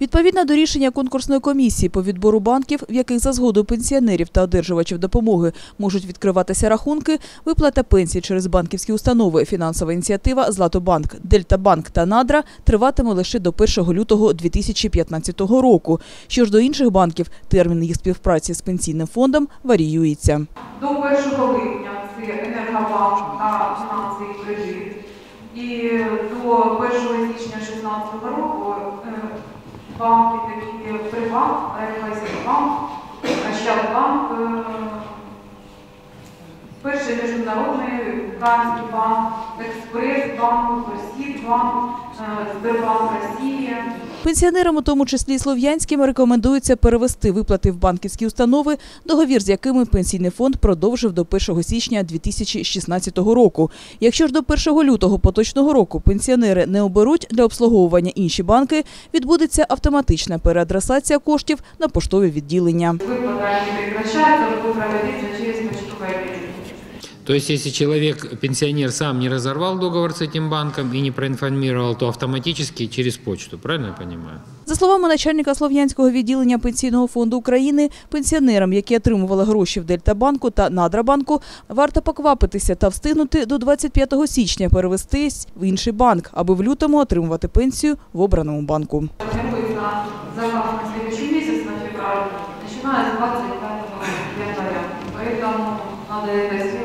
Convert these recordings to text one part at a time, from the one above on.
Відповідно до рішення конкурсної комісії по відбору банків, в яких за згодою пенсіонерів та одержувачів допомоги можуть відкриватися рахунки, виплата пенсій через банківські установи, фінансова ініціатива «Златобанк», «Дельтабанк» та «Надра» триватиме лише до 1 лютого 2015 року. Що ж до інших банків, термін їх співпраці з пенсійним фондом варіюється. До 1 липня це Енергобанк та фінансовий кредит. І до 1 січня 2016 року банки такі як Приват, Райфайзербанк, Ощадбанк, е, Перший міжнародний Український банк, Експресбанк, Е, Сбербанк. Пенсіонерам, у тому числі і слов'янським, рекомендується перевести виплати в банківські установи, договір з якими пенсійний фонд продовжив до 1 січня 2016 року. Якщо ж до 1 лютого поточного року пенсіонери не оберуть для обслуговування інші банки, відбудеться автоматична переадресація коштів на поштові відділення. Выплата не прекращается, будет проводиться через почтовое отделение. То есть, если человек, пенсионер, сам не разорвал договор с этим банком и не проинформировал, то автоматически через почту, правильно я понимаю? За словами начальника Слов'янського відділення Пенсійного фонду України, пенсіонерам, які отримували гроші в Дельтабанку та Надрабанку, варто поквапитися та встигнути до 25 січня перевестись в інший банк, аби в лютому отримувати пенсію в обраному банку. Формируется заказ на следующий месяц, на февраль, начиная с 25 января. Поэтому надо это сделать заблаговременно.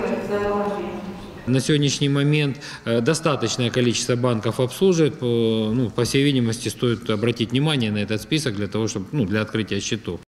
На сегодняшний момент э, достаточное количество банков обслуживает. По, ну, по всей видимости, стоит обратить внимание на этот список для того, чтобы, ну, для открытия счетов.